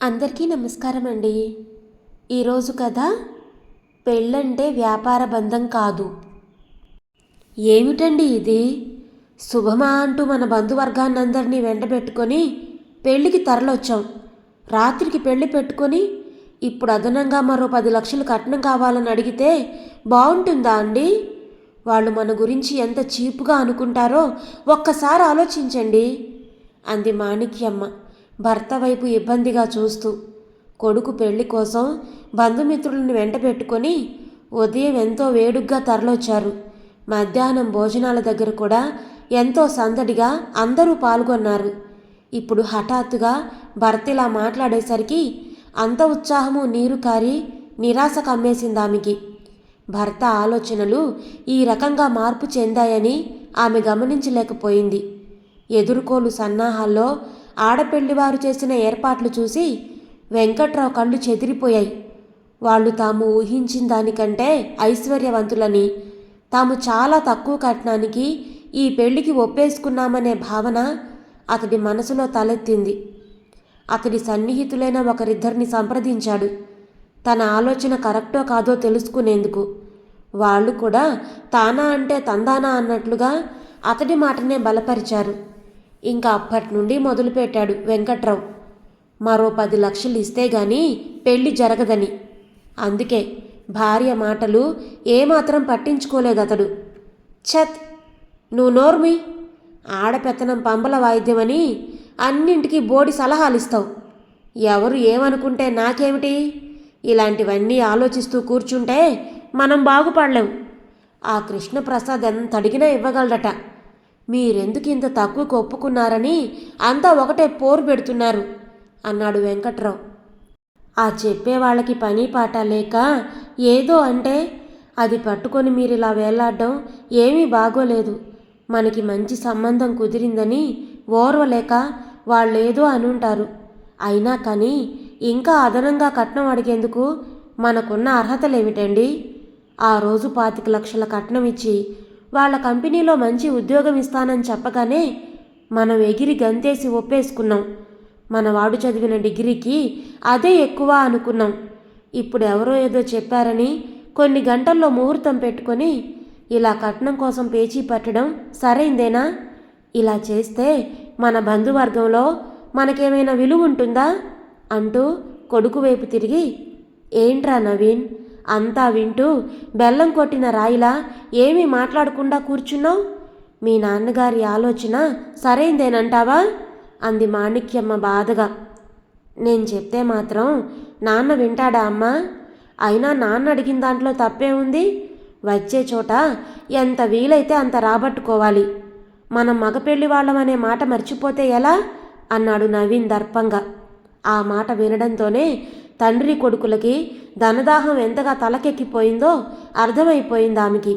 అందరికీ నమస్కారం అండి. ఈరోజు కథ పెళ్ళంటే వ్యాపార బంధం కాదు. ఏమిటండి ఇది? శుభమా అంటూ మన బంధువర్గాన్నందరినీ వెంటబెట్టుకొని పెళ్ళికి తరలొచ్చాం. రాత్రికి పెళ్ళి పెట్టుకొని ఇప్పుడు అదనంగా మరో పది లక్షలు కట్నం కావాలని అడిగితే బాగుంటుందా అండి? వాళ్ళు మన గురించి ఎంత చీపుగా అనుకుంటారో ఒక్కసారి ఆలోచించండి. అంది మాణిక్యమ్మ. భర్త వైపు ఇబ్బందిగా చూస్తూ కొడుకు పెళ్ళి కోసం బంధుమిత్రులను వెంట పెట్టుకొని ఉదయం ఎంతో వేడుగ్గా తరలొచ్చారు. మధ్యాహ్నం భోజనాల దగ్గర కూడా ఎంతో సందడిగా అందరూ పాల్గొన్నారు. ఇప్పుడు హఠాత్తుగా భర్త ఇలా మాట్లాడేసరికి అంత ఉత్సాహము నీరు కారి నిరాశ కమ్మేసింది ఆమెకి భర్త ఆలోచనలు ఈ రకంగా మార్పు చెందాయని ఆమె గమనించలేకపోయింది. ఎదుర్కోలు సన్నాహాల్లో ఆడపెళ్ళివారు చేసిన ఏర్పాట్లు చూసి వెంకట్రావు కళ్ళు చెదిరిపోయాయి. వాళ్ళు తాము ఊహించిన దానికంటే ఐశ్వర్యవంతులని తాము చాలా తక్కువ కట్నానికి ఈ పెళ్ళికి ఒప్పేసుకున్నామనే భావన అతడి మనసులో తలెత్తింది. అతడి సన్నిహితులైన ఒకరిద్దరిని సంప్రదించాడు. తన ఆలోచన కరెక్టో కాదో తెలుసుకునేందుకు. వాళ్ళు కూడా తానా అంటే తందానా అన్నట్లుగా అతడి మాటనే బలపరిచారు. ఇంకా అప్పటి నుండి మొదలుపెట్టాడు వెంకట్రావు. మరో పది లక్షలు ఇస్తే గాని పెళ్ళి జరగదని. అందుకే భార్య మాటలు ఏమాత్రం పట్టించుకోలేదు అతడు ఛత్! నువ్వు నోర్మి? ఆడపెత్తనం పంబల వాయిద్యమని అన్నింటికి బోడి సలహాలు ఇస్తావు ఎవరు ఏమనుకుంటే నాకేమిటి? ఇలాంటివన్నీ ఆలోచిస్తూ కూర్చుంటే మనం బాగుపడలేం. ఆ కృష్ణప్రసాద్ ఎంత అడిగినా ఇవ్వగలడట. మీరెందుకు ఇంత తక్కువకు ఒప్పుకున్నారని అంతా ఒకటే పోరు పెడుతున్నారు అన్నాడు వెంకట్రావు. ఆ చెప్పే వాళ్ళకి పని పాట లేక ఏదో అంటే అది పట్టుకొని మీరు ఇలా వేలాడడం ఏమీ బాగోలేదు. మనకి మంచి సంబంధం కుదిరిందని ఓర్వలేక వాళ్ళేదో అనుంటారు. అయినా కానీ ఇంకా అదనంగా కట్నం అడిగేందుకు మనకున్న అర్హతలేమిటండి? ఆ రోజు పాతిక లక్షల కట్నం ఇచ్చి వాళ్ళ కంపెనీలో మంచి ఉద్యోగం ఇస్తానని చెప్పగానే మనం ఎగిరి గంతేసి ఒప్పేసుకున్నాం. మన వాడు చదివిన డిగ్రీకి అదే ఎక్కువ అనుకున్నాం. ఇప్పుడు ఎవరో ఏదో చెప్పారని కొన్ని గంటల్లో ముహూర్తం పెట్టుకొని ఇలా కట్నం కోసం పేచీ పట్టడం సరైందేనా? ఇలా చేస్తే మన బంధువర్గంలో మనకేమైనా విలువ ఉంటుందా? అంటూ కొడుకు వైపు తిరిగి ఏంట్రా నవీన్? అంతా వింటూ బెల్లం కొట్టిన రాయిలా ఏమీ మాట్లాడకుండా కూర్చున్నావు? మీ నాన్నగారి ఆలోచన సరైందేనంటావా? అంది మాణిక్యమ్మ బాధగా. నేను చెప్తే మాత్రం నాన్న వింటాడా అమ్మా? అయినా నాన్న అడిగిన దాంట్లో తప్పే ఉంది? వచ్చే చోట ఎంత వీలైతే అంత రాబట్టుకోవాలి. మనం మగపెళ్ళి వాళ్ళమనే మాట మర్చిపోతే ఎలా? అన్నాడు నవీన్ దర్పంగా. ఆ మాట వినడంతోనే తండ్రి కొడుకులకి ధనదాహం ఎంతగా తలకెక్కిపోయిందో అర్థమైపోయింది ఆమెకి.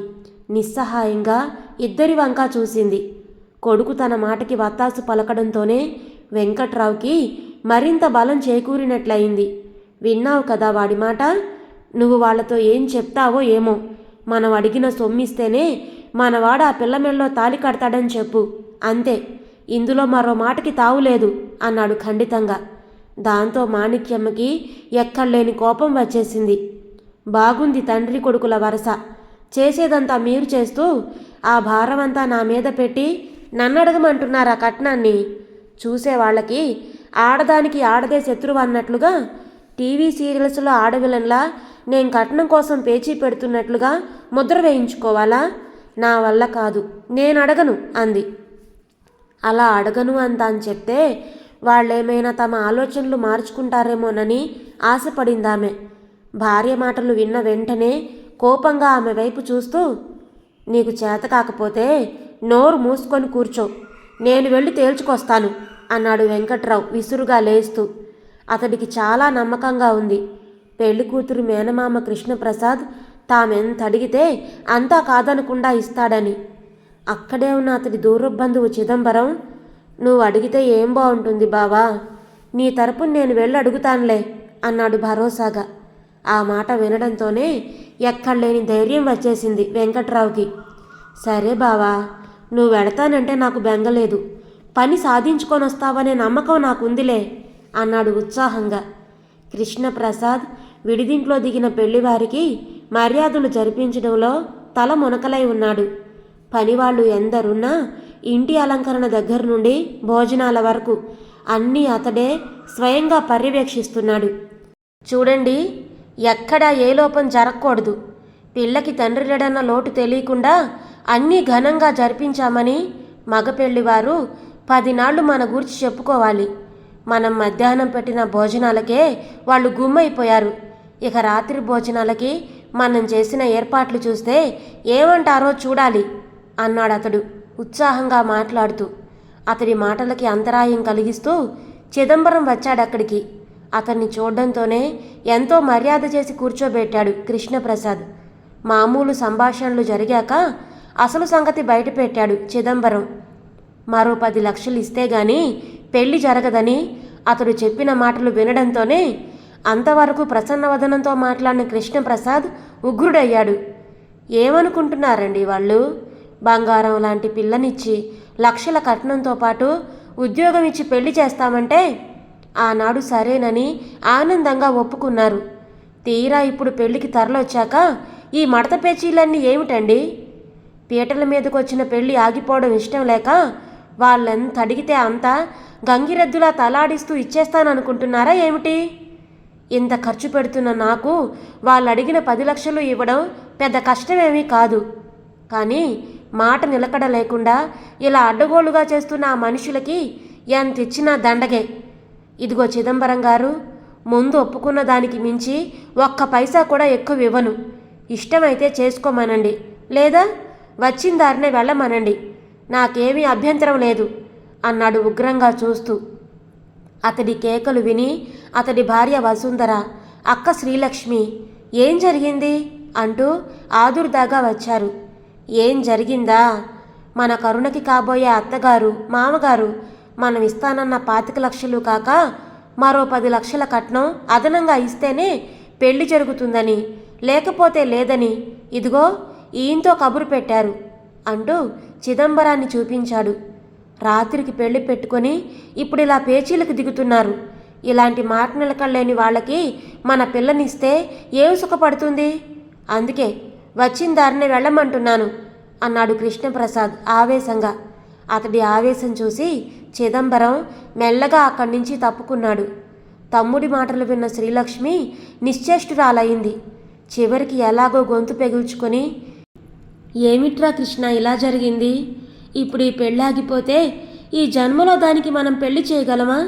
నిస్సహాయంగా ఇద్దరి వంకా చూసింది. కొడుకు తన మాటకి వత్తాసు పలకడంతోనే వెంకట్రావుకి మరింత బలం చేకూరినట్లయింది. విన్నావు కదా వాడి మాట? నువ్వు వాళ్ళతో ఏం చెప్తావో ఏమో. మనం అడిగిన సొమ్మిస్తేనే మనవాడు ఆ పిల్లమెల్లో తాలి కడతాడని చెప్పు. అంతే. ఇందులో మరో మాటకి తావులేదు అన్నాడు ఖండితంగా. దాంతో మాణిక్యమ్మకి ఎక్కడలేని కోపం వచ్చేసింది. బాగుంది తండ్రి కొడుకుల వరస. చేసేదంతా మీరు చేస్తూ ఆ భారమంతా నా మీద పెట్టి నన్నడగమంటున్నారా కట్నాన్ని? చూసే వాళ్ళకి ఆడదానికి ఆడదే శత్రువు అన్నట్లుగా టీవీ సీరియల్స్లో ఆడవిలన్లా నేను కట్నం కోసం పేచీ పెడుతున్నట్లుగా ముద్ర వేయించుకోవాలా? నా వల్ల కాదు. నేను అడగను అంది. అలా అడగను అంత అని చెప్తే వాళ్ళేమైనా తమ ఆలోచనలు మార్చుకుంటారేమోనని ఆశపడిందామె. భార్య మాటలు విన్న వెంటనే కోపంగా ఆమె వైపు చూస్తూ నీకు చేత కాకపోతే నోరు మూసుకొని కూర్చో. నేను వెళ్ళి తేల్చుకొస్తాను అన్నాడు వెంకట్రావు విసురుగా లేస్తూ. అతడికి చాలా నమ్మకంగా ఉంది. పెళ్ళి కూతురు మేనమామ కృష్ణప్రసాద్ తామెంత అడిగితే అంతా కాదనకుండా ఇస్తాడని. అక్కడే ఉన్న అతడి దూరబంధువు చిదంబరం నువ్వు అడిగితే ఏం బాగుంటుంది బావా? నీ తరపున నేను వెళ్ళి అడుగుతానులే అన్నాడు భరోసాగా. ఆ మాట వినడంతోనే ఎక్కడలేని ధైర్యం వచ్చేసింది వెంకట్రావుకి. సరే బావా నువ్వు వెడతానంటే నాకు బెంగలేదు పని సాధించుకొని వస్తావనే నమ్మకం నాకుందిలే అన్నాడు ఉత్సాహంగా. కృష్ణప్రసాద్ విడిదింట్లో దిగిన పెళ్ళివారికి మర్యాదలు జరిపించడంలో తల మునకలై ఉన్నాడు. పనివాళ్ళు ఎందరున్నా ఇంటి అలంకరణ దగ్గర నుండి భోజనాల వరకు అన్నీ అతడే స్వయంగా పర్యవేక్షిస్తున్నాడు. చూడండి ఎక్కడా ఏ లోపం జరగకూడదు. పిల్లకి తండ్రి లేడన్న లోటు తెలియకుండా అన్నీ ఘనంగా జరిపించామని మగ పెళ్ళివారు పదినాళ్ళు మన గురించి చెప్పుకోవాలి. మనం మధ్యాహ్నం పెట్టిన భోజనాలకే వాళ్ళు గుమ్మైపోయారు. ఇక రాత్రి భోజనాలకి మనం చేసిన ఏర్పాట్లు చూస్తే ఏమంటారో చూడాలి అన్నాడు అతడు ఉత్సాహంగా మాట్లాడుతూ అతడి మాటలకి అంతరాయం కలిగిస్తూ చిదంబరం వచ్చాడక్కడికి. అతన్ని చూడడంతోనే ఎంతో మర్యాద చేసి కూర్చోబెట్టాడు కృష్ణప్రసాద్. మామూలు సంభాషణలు జరిగాక అసలు సంగతి బయటపెట్టాడు చిదంబరం. మరో పది లక్షలు ఇస్తే గాని పెళ్ళి జరగదని అతడు చెప్పిన మాటలు వినడంతోనే అంతవరకు ప్రసన్నవదనంతో మాట్లాడిన కృష్ణప్రసాద్ ఉగ్రుడయ్యాడు. ఏమనుకుంటున్నారండి వాళ్ళు? బంగారం లాంటి పిల్లనిచ్చి లక్షల కట్నంతో పాటు ఉద్యోగం ఇచ్చి పెళ్ళి చేస్తామంటే ఆనాడు సరేనని ఆనందంగా ఒప్పుకున్నారు. తీరా ఇప్పుడు పెళ్ళికి తరలొచ్చాక ఈ మడత పేచీలన్నీ ఏమిటండి? పీటల మీదకు వచ్చిన పెళ్ళి ఆగిపోవడం ఇష్టం లేక వాళ్ళెంత అడిగితే అంతా గంగిరెద్దులా తలాడిస్తూ ఇచ్చేస్తాననుకుంటున్నారా ఏమిటి? ఇంత ఖర్చు పెడుతున్న నాకు వాళ్ళు అడిగిన పది లక్షలు ఇవ్వడం పెద్ద కష్టమేమీ కాదు. కానీ మాట నిలకడ లేకుండా ఇలా అడ్డగోలుగా చేస్తున్న ఆ మనుషులకి ఎంత ఇచ్చినా దండగే. ఇదిగో చిదంబరం గారు ముందు ఒప్పుకున్న దానికి మించి ఒక్క పైసా కూడా ఎక్కువ ఇవ్వను. ఇష్టమైతే చేసుకోమనండి. లేదా వచ్చిన దారినే వెళ్ళమనండి. నాకేమీ అభ్యంతరం లేదు అన్నాడు ఉగ్రంగా చూస్తూ. అతడి కేకలు విని అతడి భార్య వసుంధర అక్క శ్రీలక్ష్మి ఏం జరిగింది? అంటూ ఆదుర్దాగా వచ్చారు. ఏం జరిగిందా? మన కరుణకి కాబోయే అత్తగారు మామగారు మనం ఇస్తానన్న పాతిక లక్షలు కాక మరో పది లక్షల కట్నం అదనంగా ఇస్తేనే పెళ్ళి జరుగుతుందని లేకపోతే లేదని ఇదిగో ఈయంతో కబురు పెట్టారు అంటూ చిదంబరాన్ని చూపించాడు. రాత్రికి పెళ్ళి పెట్టుకొని ఇప్పుడు ఇలా పేచీలకు దిగుతున్నారు. ఇలాంటి మాట నిలకడలేని వాళ్ళకి మన పిల్లనిస్తే ఏం సుఖపడుతుంది? అందుకే వచ్చిన దారినే వెళ్ళమంటున్నాను అన్నాడు కృష్ణప్రసాద్ ఆవేశంగా. అతడి ఆవేశం చూసి చిదంబరం మెల్లగా అక్కడి నుంచి తప్పుకున్నాడు. తమ్ముడి మాటలు విన్న శ్రీలక్ష్మి నిశ్చేష్టురాలయ్యింది చివరికి ఎలాగో గొంతు పెగుల్చుకొని ఏమిట్రా కృష్ణ ఇలా జరిగింది? ఇప్పుడు ఈ పెళ్ళి ఆగిపోతే ఈ జన్మలో దానికి మనం పెళ్ళి చేయగలమా?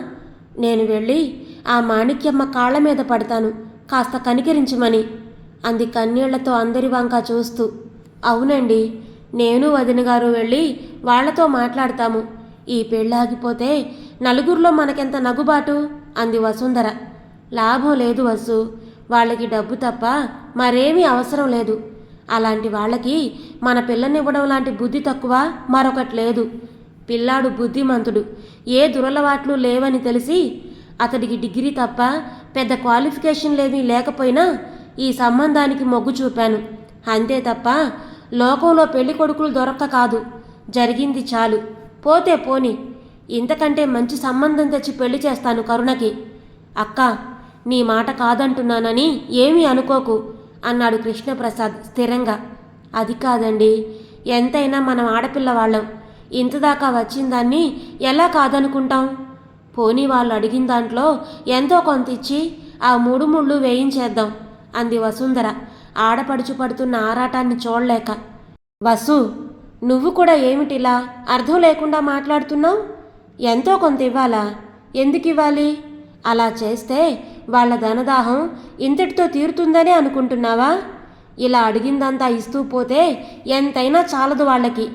నేను వెళ్ళి ఆ మాణిక్యమ్మ కాళ్ళ మీద పడతాను కాస్త కనికరించమని. అంది కన్నీళ్ళతో అందరి వంక చూస్తూ. అవునండి నేను వదిన గారు వెళ్ళి వాళ్ళతో మాట్లాడతాము. ఈ పెళ్ళి ఆగిపోతే నలుగురిలో మనకెంత నగుబాటు? అంది వసుంధర. లాభం లేదు వసు. వాళ్ళకి డబ్బు తప్ప మరేమీ అవసరం లేదు. అలాంటి వాళ్ళకి మన పిల్లనివ్వడం లాంటి బుద్ధి తక్కువ మరొకటి లేదు. పిల్లాడు బుద్ధిమంతుడు. ఏ దురలవాట్లు లేవని తెలిసి అతడికి డిగ్రీ తప్ప పెద్ద క్వాలిఫికేషన్లేమీ లేకపోయినా ఈ సంబంధానికి మొగ్గు చూపాను. అంతే తప్ప లోకంలో పెళ్ళి కొడుకులు దొరక్క కాదు. జరిగింది చాలు. పోతే పోని. ఇంతకంటే మంచి సంబంధం తెచ్చి పెళ్ళి చేస్తాను కరుణకి. అక్క నీ మాట కాదంటున్నానని ఏమీ అనుకోకు అన్నాడు కృష్ణప్రసాద్ స్థిరంగా. అది కాదండి ఎంతైనా మనం ఆడపిల్లవాళ్ళం ఇంతదాకా వచ్చిన దాన్ని ఎలా కాదనుకుంటాం? పోనీ వాళ్ళు అడిగిన దాంట్లో ఎంతో కొంత ఇచ్చి ఆ మూడు ముళ్ళు వేయించేద్దాం. అంది వసుంధర. ఆడపడుచు పడుతున్న ఆరాటాన్ని చూడలేక. వసు నువ్వు కూడా ఏమిటిలా? అర్థం లేకుండా మాట్లాడుతున్నావు? ఎంతో కొంత ఇవ్వాలా? ఎందుకు ఇవ్వాలి? అలా చేస్తే వాళ్ళ ధనదాహం ఇంతటితో తీరుతుందనే అనుకుంటున్నావా? ఇలా అడిగిందంతా ఇస్తూ పోతే ఎంతైనా చాలదు వాళ్ళకి.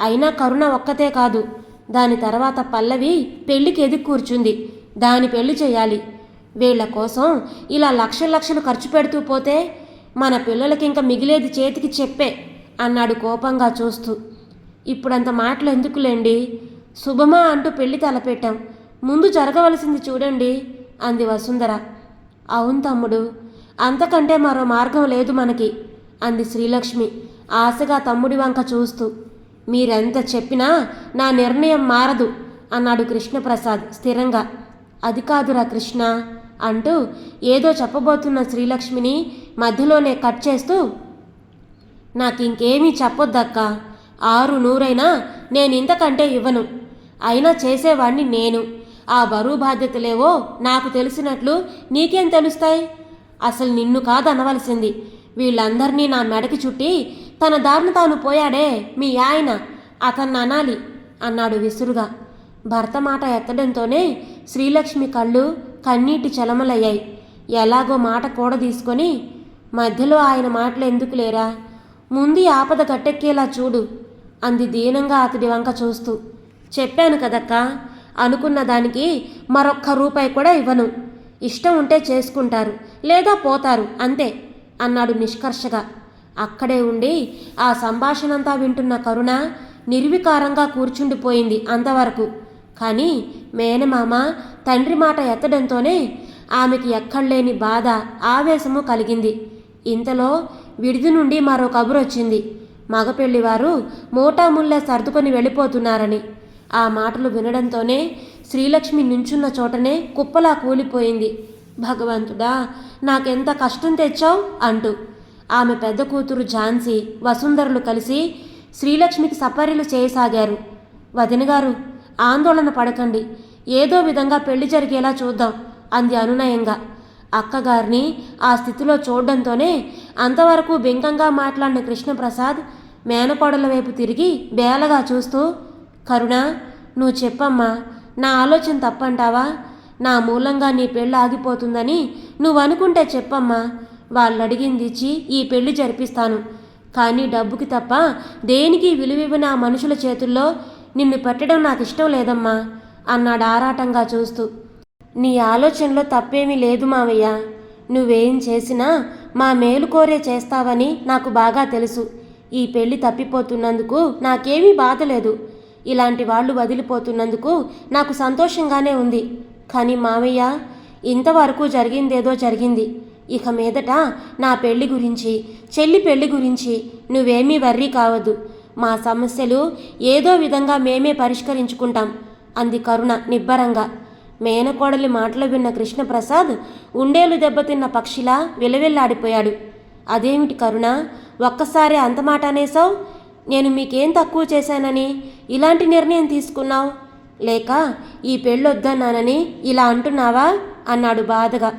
అయినా కరుణ ఒక్కతే కాదు. దాని తర్వాత పల్లవి పెళ్ళికి ఎదుగు కూర్చుంది. దాని పెళ్ళి చేయాలి. వీళ్ళ కోసం ఇలా లక్షల లక్షలు ఖర్చు పెడుతూ పోతే మన పిల్లలకి ఇంకా మిగిలేది చేతికి చెప్పే అన్నాడు కోపంగా చూస్తూ. ఇప్పుడంత మాటలు ఎందుకులేండి? శుభమా అంటూ పెళ్ళి తలపెట్టాం. ముందు జరగవలసింది చూడండి అంది వసుంధర. అవును తమ్ముడు అంతకంటే మరో మార్గం లేదు మనకి అంది శ్రీలక్ష్మి ఆశగా తమ్ముడి వంక చూస్తూ. మీరెంత చెప్పినా నా నిర్ణయం మారదు అన్నాడు కృష్ణప్రసాద్ స్థిరంగా. అది కాదురా కృష్ణ అంటూ ఏదో చెప్పబోతున్న శ్రీలక్ష్మిని మధ్యలోనే కట్ చేస్తూ నాకు ఇంకేమీ చెప్పొద్దక్క. ఆరు నూరైనా నేను ఇంతకంటే ఇవ్వను. అయినా చేసేవాణ్ణి నేను. ఆ బరువు బాధ్యతలేవో నాకు తెలిసినట్లు నీకేం తెలుస్తాయి? అసలు నిన్ను కాదనవలసింది. వీళ్ళందరినీ నా మెడకి చుట్టి తన దారిని తాను పోయాడే మీ ఆయన అతన్ని అనాలి అన్నాడు విసురుగా. భర్త మాట ఎత్తడంతోనే శ్రీలక్ష్మి కళ్ళు కన్నీటి చలమలయ్యాయి. ఎలాగో మాట కూడ తీసుకొని మధ్యలో ఆయన మాటలు ఎందుకు లేరా? ముందు ఆపద గట్టెక్కేలా చూడు అంది దీనంగా అతడి వంక చూస్తూ. చెప్పాను కదక్కా అనుకున్న దానికి మరొక్క రూపాయి కూడా ఇవ్వను. ఇష్టం ఉంటే చేసుకుంటారు లేదా పోతారు అంతే అన్నాడు నిష్కర్షగా. అక్కడే ఉండి ఆ సంభాషణంతా వింటున్న కరుణ నిర్వికారంగా కూర్చుండిపోయింది అంతవరకు. కానీ మేనమామ తండ్రి మాట ఎత్తడంతోనే ఆమెకి ఎక్కడలేని బాధ ఆవేశము కలిగింది. ఇంతలో విడిది నుండి మరో కబురు వచ్చింది. మగపెళ్ళివారు మూటాముళ్ళ సర్దుకొని వెళ్ళిపోతున్నారని. ఆ మాటలు వినడంతోనే శ్రీలక్ష్మి నించున్న చోటనే కుప్పలా కూలిపోయింది. భగవంతుడా నాకెంత కష్టం తెచ్చావు? అంటూ. ఆమె పెద్ద కూతురు ఝాన్సీ వసుంధరలు కలిసి శ్రీలక్ష్మికి సపర్యలు చేయసాగారు. వదినగారు ఆందోళన పడకండి. ఏదో విధంగా పెళ్ళి జరిగేలా చూద్దాం అంది అనునయంగా. అక్కగారిని ఆ స్థితిలో చూడడంతోనే అంతవరకు బింకంగా మాట్లాడిన కృష్ణప్రసాద్ మేనకోడల వైపు తిరిగి బేలగా చూస్తూ కరుణ నువ్వు చెప్పమ్మా నా ఆలోచన తప్పంటావా? నా మూలంగా నీ పెళ్ళి ఆగిపోతుందని నువ్వు అనుకుంటే చెప్పమ్మా. వాళ్ళు అడిగింది ఇచ్చి ఈ పెళ్ళి జరిపిస్తాను. కానీ డబ్బుకి తప్ప దేనికి విలువివ్వని ఆ మనుషుల చేతుల్లో నిన్ను పెట్టడం నాకు ఇష్టం లేదమ్మా అన్నాడు ఆరాటంగా చూస్తూ. నీ ఆలోచనలో తప్పేమీ లేదు మావయ్య. నువ్వేం చేసినా మా మేలు కోరే చేస్తావని నాకు బాగా తెలుసు. ఈ పెళ్ళి తప్పిపోతున్నందుకు నాకేమీ బాధ లేదు. ఇలాంటి వాళ్ళు వదిలిపోతున్నందుకు నాకు సంతోషంగానే ఉంది. కానీ మావయ్య ఇంతవరకు జరిగిందేదో జరిగింది. ఇక మీదట నా పెళ్ళి గురించి చెల్లి పెళ్ళి గురించి నువ్వేమీ వర్రీ కావద్దు. మా సమస్యలు ఏదో విధంగా మేమే పరిష్కరించుకుంటాం. అంది కరుణ నిబ్బరంగా. మేనకోడలి మాటలు విన్న కృష్ణప్రసాద్ ఉండేలు దెబ్బతిన్న పక్షిలా విలవిల్లాడిపోయాడు. అదేమిటి కరుణ? ఒక్కసారి అంత మాట అనేసావు నేను మీకేం తక్కువ చేశానని? ఇలాంటి నిర్ణయం తీసుకున్నావు? లేక ఈ పెళ్ళొద్దన్నానని ఇలా అంటున్నావా? అన్నాడు బాధగా.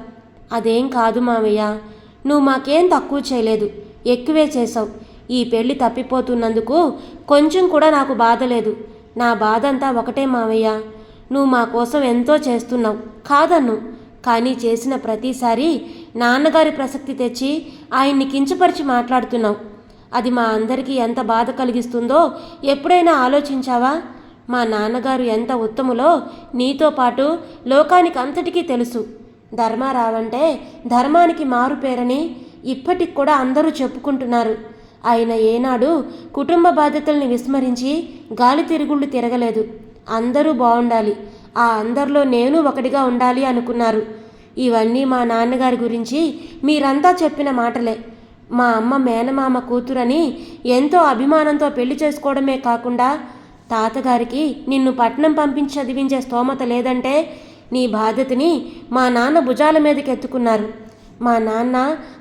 అదేం కాదు మావయ్య. నువ్వు మాకేం తక్కువ చేయలేదు. ఎక్కువే చేసావు ఈ పెళ్ళి తప్పిపోతున్నందుకు కొంచెం కూడా నాకు బాధ లేదు. నా బాధ అంతా ఒకటే మావయ్య. నువ్వు మా కోసం ఎంతో చేస్తున్నావు. కాదన్ను. కానీ చేసిన ప్రతిసారి నాన్నగారి ప్రసక్తి తెచ్చి ఆయన్ని కించపరిచి మాట్లాడుతున్నావు. అది మా అందరికీ ఎంత బాధ కలిగిస్తుందో ఎప్పుడైనా ఆలోచించావా? మా నాన్నగారు ఎంత ఉత్తములో నీతో పాటు లోకానికి అంతటికీ తెలుసు. ధర్మారావంటే ధర్మానికి మారు పేరని ఇప్పటికి కూడా అందరూ చెప్పుకుంటున్నారు. ఆయన ఏనాడు కుటుంబ బాధ్యతల్ని విస్మరించి గాలి తిరుగుళ్ళు తిరగలేదు. అందరూ బాగుండాలి ఆ అందరిలో నేను ఒకటిగా ఉండాలి అనుకున్నారు. ఇవన్నీ మా నాన్నగారి గురించి మీరంతా చెప్పిన మాటలే. మా అమ్మ మేనమామ కూతురని ఎంతో అభిమానంతో పెళ్ళి చేసుకోవడమే కాకుండా తాతగారికి నిన్ను పట్నం పంపించి చదివించే స్తోమత లేదంటే నీ బాధ్యతని మా నాన్న భుజాల మీదకి ఎత్తుకున్నారు మా నాన్న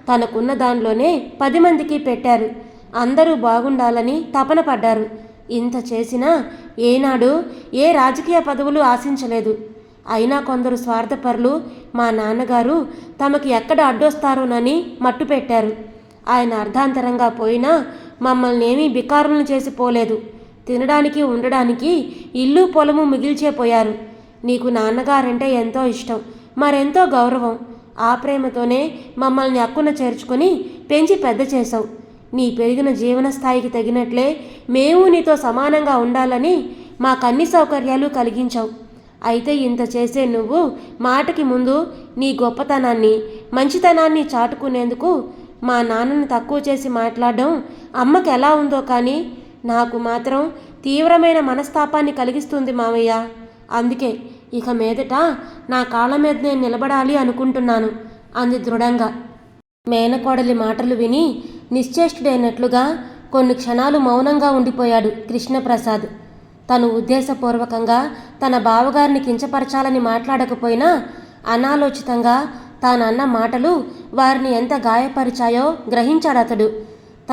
తనకున్న దానిలోనే పది మందికి పెట్టారు. అందరూ బాగుండాలని తపన పడ్డారు. ఇంత చేసినా ఏనాడు ఏ రాజకీయ పదవులు ఆశించలేదు. అయినా కొందరు స్వార్థపరులు మా నాన్నగారు తమకి ఎక్కడ అడ్డొస్తారోనని మట్టు పెట్టారు. ఆయన అర్ధాంతరంగా పోయినా మమ్మల్ని ఏమీ బికారులను చేసి పోలేదు. తినడానికి ఉండడానికి ఇల్లు పొలము మిగిల్చే పోయారు. నీకు నాన్నగారంటే ఎంతో ఇష్టం మరెంతో గౌరవం. ఆ ప్రేమతోనే మమ్మల్ని అక్కున చేర్చుకొని పెంచి పెద్ద చేశావు. నీ పెరిగిన జీవన స్థాయికి తగినట్లే మేము నీతో సమానంగా ఉండాలని మాకన్ని సౌకర్యాలు కలిగించావు. అయితే ఇంత చేసే నువ్వు మాటకి ముందు నీ గొప్పతనాన్ని మంచితనాన్ని చాటుకునేందుకు మా నాన్నని తక్కువ చేసి మాట్లాడడం అమ్మకి ఎలా ఉందో కానీ నాకు మాత్రం తీవ్రమైన మనస్తాపాన్ని కలిగిస్తుంది మావయ్య. అందుకే ఇక మీదట నా కాళ్ళ మీద నేను నిలబడాలి అనుకుంటున్నాను. అంది దృఢంగా. మేనకోడలి మాటలు విని నిశ్చేష్టుడైనట్లుగా కొన్ని క్షణాలు మౌనంగా ఉండిపోయాడు కృష్ణప్రసాద్. తను ఉద్దేశపూర్వకంగా తన బావగారిని కించపరచాలని మాట్లాడకపోయినా అనాలోచితంగా తానన్న మాటలు వారిని ఎంత గాయపరిచాయో గ్రహించాడతడు.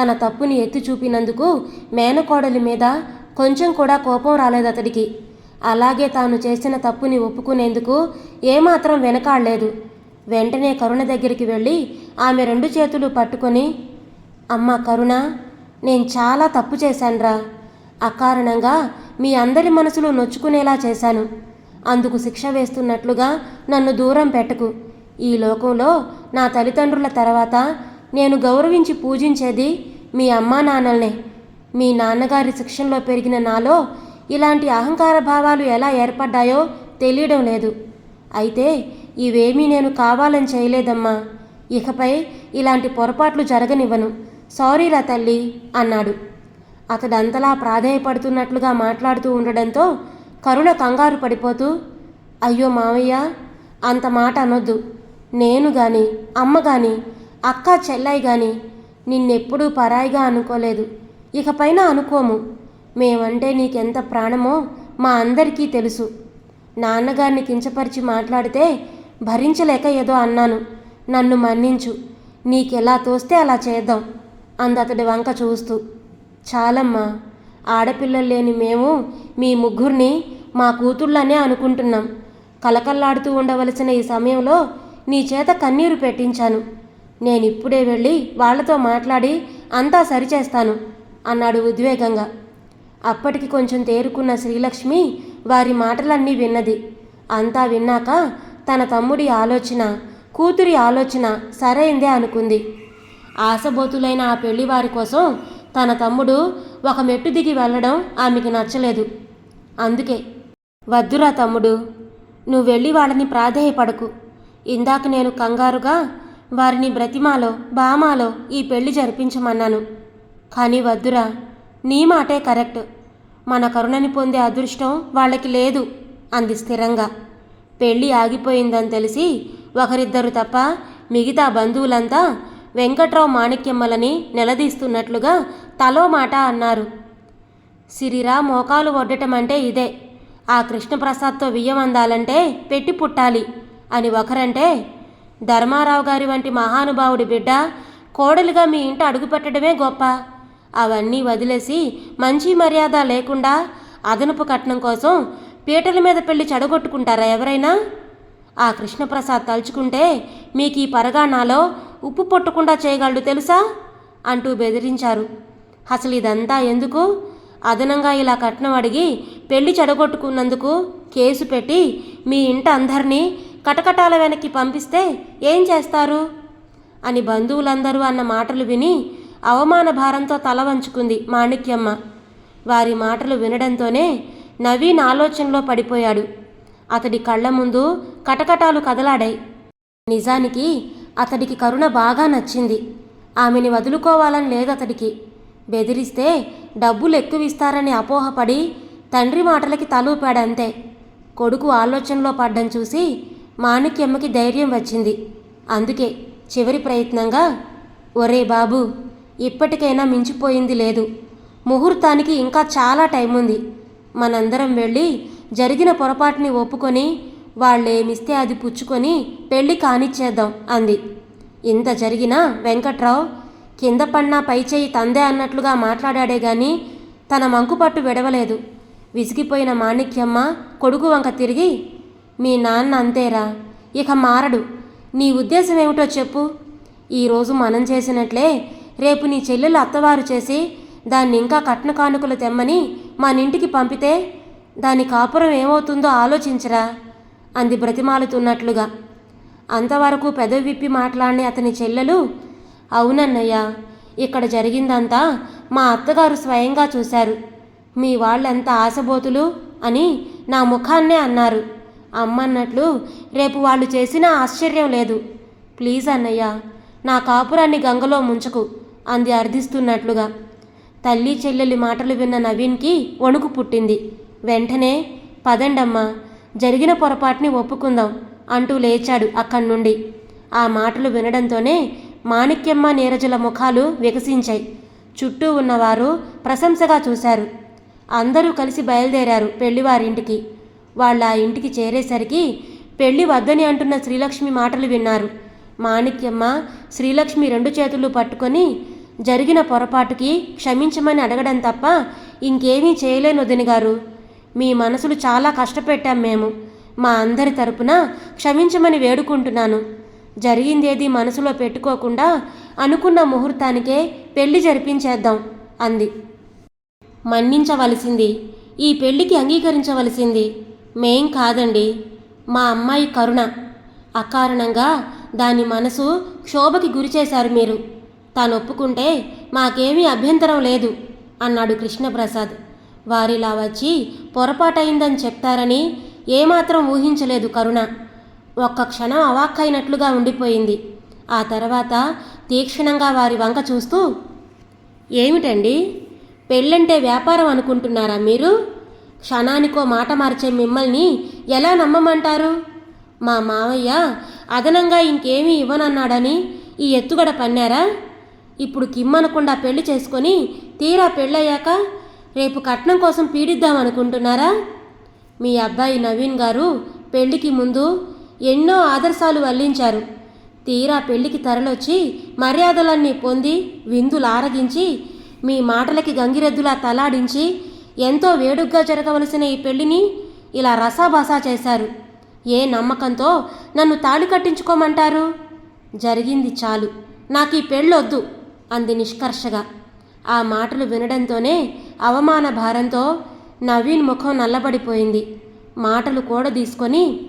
తన తప్పుని ఎత్తి చూపినందుకు మేనకోడలి మీద కొంచెం కూడా కోపం రాలేదతడికి. అలాగే తాను చేసిన తప్పుని ఒప్పుకునేందుకు ఏమాత్రం వెనకాడలేదు. వెంటనే కరుణ దగ్గరికి వెళ్ళి ఆమె రెండు చేతులు పట్టుకొని అమ్మ కరుణ నేను చాలా తప్పు చేశానురా. అకారణంగా మీ అందరి మనసులు నొచ్చుకునేలా చేశాను. అందుకు శిక్ష వేస్తున్నట్లుగా నన్ను దూరం పెట్టకు. ఈ లోకంలో నా తల్లిదండ్రుల తర్వాత నేను గౌరవించి పూజించేది మీ అమ్మా నాన్నల్నే. మీ నాన్నగారి శిక్షణలో పెరిగిన నాలో ఇలాంటి అహంకార భావాలు ఎలా ఏర్పడ్డాయో తెలియడం లేదు. అయితే ఇవేమీ నేను కావాలని చేయలేదమ్మా. ఇకపై ఇలాంటి పొరపాట్లు జరగనివ్వను. సారీరా తల్లి అన్నాడు. అతడంతలా ప్రాధేయపడుతున్నట్లుగా మాట్లాడుతూ ఉండడంతో కరుణ కంగారు పడిపోతూ అయ్యో మావయ్య అంత మాట అనొద్దు. నేను గాని అమ్మ గాని అక్క చెల్లై గాని నిన్నెప్పుడూ పరాయిగా అనుకోలేదు. ఇకపైన అనుకోము. మేమంటే నీకెంత ప్రాణమో మా అందరికీ తెలుసు. నాన్నగారిని కించపరిచి మాట్లాడితే భరించలేక ఏదో అన్నాను. నన్ను మన్నించు. నీకెలా తోస్తే అలా చేద్దాం. అందతడి వంక చూస్తూ చాలమ్మా ఆడపిల్లలు లేని మేము మీ ముగ్గురిని మా కూతుళ్ళనే అనుకుంటున్నాం. కలకల్లాడుతూ ఉండవలసిన ఈ సమయంలో నీ చేత కన్నీరు పెట్టించాను. నేనిప్పుడే వెళ్ళి వాళ్ళతో మాట్లాడి అంతా సరిచేస్తాను అన్నాడు ఉద్వేగంగా. అప్పటికి కొంచెం తేరుకున్న శ్రీలక్ష్మి వారి మాటలన్నీ విన్నది. అంతా విన్నాక తన తమ్ముడి ఆలోచన కూతురి ఆలోచన సరైందే అనుకుంది. ఆశబోతులైన ఆ పెళ్ళి వారి కోసం తన తమ్ముడు ఒక మెట్టు దిగి వెళ్ళడం ఆమెకి నచ్చలేదు. అందుకే వద్దురా తమ్ముడు నువ్వు వెళ్ళి వాళ్ళని ప్రాధేయపడకు. ఇందాక నేను కంగారుగా వారిని బ్రతిమాలో బామాలో ఈ పెళ్ళి జరిపించమన్నాను. కానీ వద్దురా నీ మాటే కరెక్ట్. మన కరుణని పొందే అదృష్టం వాళ్ళకి లేదు అంది స్థిరంగా. పెళ్ళి ఆగిపోయిందని తెలిసి ఒకరిద్దరు తప్ప మిగతా బంధువులంతా వెంకట్రావు మాణిక్యమ్మలని నిలదీస్తున్నట్లుగా తలో మాట అన్నారు. సిరిరా మోకాలు వడ్డటం అంటే ఇదే. ఆ కృష్ణప్రసాద్తో వియ్యం అందాలంటే పెట్టి పుట్టాలి అని ఒకరంటే ధర్మారావు గారి వంటి మహానుభావుడి బిడ్డ కోడలుగా మీ ఇంట అడుగుపెట్టడమే గొప్ప. అవన్నీ వదిలేసి మంచి మర్యాద లేకుండా అదనపు కట్నం కోసం పీటల మీద పెళ్ళి చెడగొట్టుకుంటారా ఎవరైనా? ఆ కృష్ణప్రసాద్ తలుచుకుంటే మీకు ఈ పరగాణాలో ఉప్పు పొట్టకుండా చేయగలడు తెలుసా? అంటూ బెదిరించారు. అసలు ఇదంతా ఎందుకు? అదనంగా ఇలా కట్నం అడిగి పెళ్ళి చెడగొట్టుకున్నందుకు కేసు పెట్టి మీ ఇంట అందరినీ కటకటాల వెనక్కి పంపిస్తే ఏం చేస్తారు? అని బంధువులందరూ అన్న మాటలు విని అవమాన భారంతో తల వంచుకుంది మాణిక్యమ్మ. వారి మాటలు వినడంతోనే నవీన్ ఆలోచనలో పడిపోయాడు. అతడి కళ్ళ ముందు కటకటాలు కదలాడాయి. నిజానికి అతడికి కరుణ బాగా నచ్చింది. ఆమెని వదులుకోవాలని లేదు అతడికి. బెదిరిస్తే డబ్బులు ఎక్కువ ఇస్తారని అపోహపడి తండ్రి మాటలకి తలూపాడంతే. కొడుకు ఆలోచనలో పడ్డం చూసి మాణిక్యమ్మకి ధైర్యం వచ్చింది. అందుకే చివరి ప్రయత్నంగా ఒరే బాబు ఇప్పటికైనా మించిపోయింది లేదు. ముహూర్తానికి ఇంకా చాలా టైం ఉంది మనందరం వెళ్ళి జరిగిన పొరపాటుని ఒప్పుకొని వాళ్ళేమిస్తే అది పుచ్చుకొని పెళ్ళి కానిచ్చేద్దాం అంది. ఇంత జరిగినా వెంకట్రావు కింద పన్నా పైచేయి తందే అన్నట్లుగా మాట్లాడాడే గాని తన మంకుపట్టు విడవలేదు. విసిగిపోయిన మాణిక్యమ్మ కొడుకు వంక తిరిగి మీ నాన్న అంతేరా ఇక మారడు. నీ ఉద్దేశం ఏమిటో చెప్పు ఈరోజు మనం చేసినట్లే రేపు నీ చెల్లెలు అత్తవారు చేసి దాన్ని ఇంకా కట్న కానుకలు తెమ్మని మన ఇంటికి పంపితే దాని కాపురం ఏమవుతుందో ఆలోచించరా? అంది బ్రతిమాలుతున్నట్లుగా. అంతవరకు పెదవి విప్పి మాట్లాడిన అతని చెల్లెలు అవునన్నయ్య ఇక్కడ జరిగిందంతా మా అత్తగారు స్వయంగా చూశారు. మీ వాళ్ళెంత ఆశబోతులు అని నా ముఖాన్నే అన్నారు. అమ్మన్నట్లు రేపు వాళ్ళు చేసిన ఆశ్చర్యం లేదు. ప్లీజ్ అన్నయ్య నా కాపురాన్ని గంగలో ముంచకు అంది అర్థిస్తున్నట్లుగా తల్లి చెల్లెలి మాటలు విన్న నవీన్కి వణుకు పుట్టింది. వెంటనే పదండమ్మా జరిగిన పొరపాటుని ఒప్పుకుందాం అంటూ లేచాడు అక్కడి నుండి. ఆ మాటలు వినడంతోనే మాణిక్యమ్మ నీరజుల ముఖాలు వికసించాయి. చుట్టూ ఉన్నవారు ప్రశంసగా చూశారు. అందరూ కలిసి బయలుదేరారు పెళ్ళివారింటికి. వాళ్ళ ఆ ఇంటికి చేరేసరికి పెళ్ళి వద్దని అంటున్న శ్రీలక్ష్మి మాటలు విన్నారు. మాణిక్యమ్మ శ్రీలక్ష్మి రెండు చేతులు పట్టుకొని జరిగిన పొరపాటుకి క్షమించమని అడగడం తప్ప ఇంకేమీ చేయలేను వదిన గారు మీ మనసులు చాలా కష్టపెట్టాం మేము. మా అందరి తరపున క్షమించమని వేడుకుంటున్నాను. జరిగిందేది మనసులో పెట్టుకోకుండా అనుకున్న ముహూర్తానికే పెళ్ళి జరిపించేద్దాం అంది. మన్నించవలసింది. ఈ పెళ్ళికి అంగీకరించవలసింది. మేం కాదండి. మా అమ్మాయి కరుణ. అకారణంగా దాని మనసు క్షోభకి గురిచేశారు మీరు. తాను ఒప్పుకుంటే మాకేమీ అభ్యంతరం లేదు అన్నాడు కృష్ణప్రసాద్. వారిలా వచ్చి పొరపాటయిందని చెప్తారని ఏమాత్రం ఊహించలేదు కరుణ. ఒక్క క్షణం అవాక్కైనట్లుగా ఉండిపోయింది. ఆ తర్వాత తీక్షణంగా వారి వంక చూస్తూ ఏమిటండి? పెళ్ళంటే వ్యాపారం అనుకుంటున్నారా మీరు? క్షణానికో మాట మార్చే మిమ్మల్ని ఎలా నమ్మమంటారు? మా మావయ్య అదనంగా ఇంకేమీ ఇవ్వనన్నాడని ఈ ఎత్తుగడ పన్నారా? ఇప్పుడు కిమ్మనకుండా పెళ్ళి చేసుకొని తీరా పెళ్ళయ్యాక రేపు కట్నం కోసం పీడిద్దామనుకుంటున్నారా మీ అబ్బాయి నవీన్ గారు పెళ్ళికి ముందు ఎన్నో ఆదర్శాలు వల్లించారు. తీరా పెళ్ళికి తరలొచ్చి మర్యాదలన్నీ పొంది విందులు ఆరగించి మీ మాటలకి గంగిరెద్దులా తలాడించి ఎంతో వేడుగ్గా జరగవలసిన ఈ పెళ్ళిని ఇలా రసాబసా చేశారు. ఏ నమ్మకంతో నన్ను తాళి కట్టించుకోమంటారు? జరిగింది చాలు. నాకు ఈ పెళ్ళొద్దు అంది నిష్కర్షగా. ఆ మాటలు వినడంతోనే అవమాన భారంతో నవీన్ ముఖం నల్లబడిపోయింది. మాటలు కూడా తీసుకొని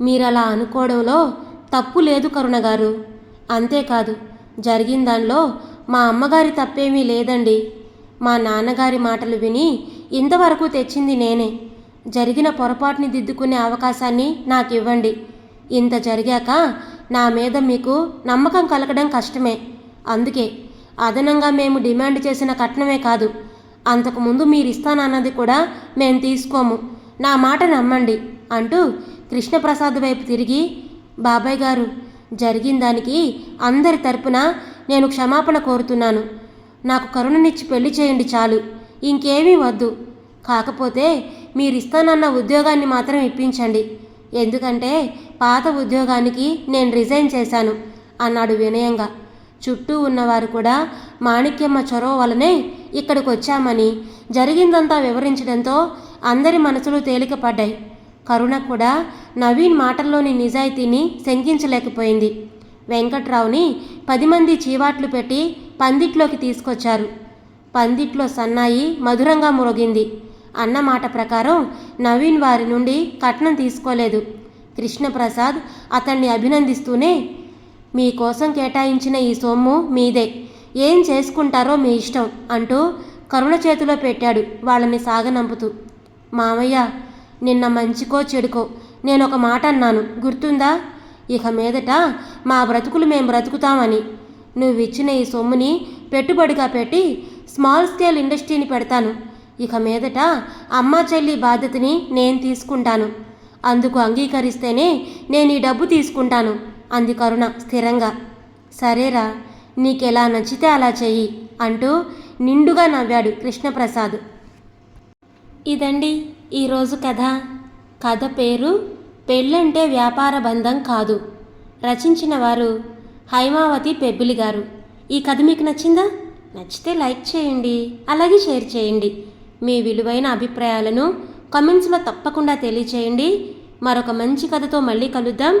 మీరలా అనుకోవడంలో తప్పు లేదు కరుణగారు అంతేకాదు జరిగిన దానిలో మా అమ్మగారి తప్పేమీ లేదండి. మా నాన్నగారి మాటలు విని ఇంతవరకు తెచ్చింది నేనే. జరిగిన పొరపాటుని దిద్దుకునే అవకాశాన్ని నాకు ఇవ్వండి ఇంత జరిగాక నా మీద మీకు నమ్మకం కలగడం కష్టమే. అందుకే అదనంగా మేము డిమాండ్ చేసిన కట్నమే కాదు. అంతకుముందు మీరు ఇస్తానన్నది కూడా మేము తీసుకోము. నా మాట నమ్మండి అంటూ కృష్ణప్రసాద్ వైపు తిరిగి బాబాయ్ గారు జరిగిన దానికి అందరి తరపున నేను క్షమాపణ కోరుతున్నాను. నాకు కరుణనిచ్చి పెళ్ళి చేయండి చాలు. ఇంకేమీ వద్దు. కాకపోతే మీరు ఇస్తానన్న ఉద్యోగాన్ని మాత్రం ఇప్పించండి. ఎందుకంటే పాత ఉద్యోగానికి నేను రిజైన్ చేశాను అన్నాడు వినయంగా. చుట్టూ ఉన్నవారు కూడా మాణిక్యమ్మ చొరవ వలనే ఇక్కడికి వచ్చామని జరిగిందంతా వివరించడంతో అందరి మనసులు తేలికపడ్డాయి. కరుణ కూడా నవీన్ మాటల్లోని నిజాయితీని శంకించలేకపోయింది. వెంకట్రావుని పది మంది చీవాట్లు పెట్టి పందిట్లోకి తీసుకొచ్చారు. పందిట్లో సన్నాయి మధురంగా మురగింది. అన్న మాట ప్రకారం నవీన్ వారి నుండి కట్నం తీసుకోలేదు. కృష్ణప్రసాద్ అతన్ని అభినందిస్తూనే మీకోసం కేటాయించిన ఈ సొమ్ము మీదే. ఏం చేసుకుంటారో మీ ఇష్టం అంటూ కరుణ చేతిలో పెట్టాడు వాళ్ళని సాగనంపుతూ. మామయ్య నిన్న మంచికో చెడుకో నేను ఒక మాట అన్నాను. గుర్తుందా? ఇక మీదట మా బ్రతుకులు మేము బ్రతుకుతామని. నువ్విచ్చిన ఈ సొమ్ముని పెట్టుబడిగా పెట్టి స్మాల్ స్కేల్ ఇండస్ట్రీని పెడతాను. ఇక మీదట అమ్మ చెల్లి బాధ్యతని నేను తీసుకుంటాను. అందుకు అంగీకరిస్తేనే నేను ఈ డబ్బు తీసుకుంటాను. అంది కరుణ స్థిరంగా. సరేరా నీకెలా నచ్చితే అలా చెయ్యి అంటూ నిండుగా నవ్వాడు కృష్ణప్రసాద్. ఇదండి ఈరోజు కథ. కథ పేరు పెళ్ళంటే వ్యాపార బంధం కాదు. రచించిన వారు హైమావతి పెబ్బిలి గారు. ఈ కథ మీకు నచ్చిందా? నచ్చితే లైక్ చేయండి అలాగే షేర్ చేయండి. మీ విలువైన అభిప్రాయాలను కమెంట్స్లో తప్పకుండా తెలియచేయండి. మరొక మంచి కథతో మళ్ళీ కలుద్దాం.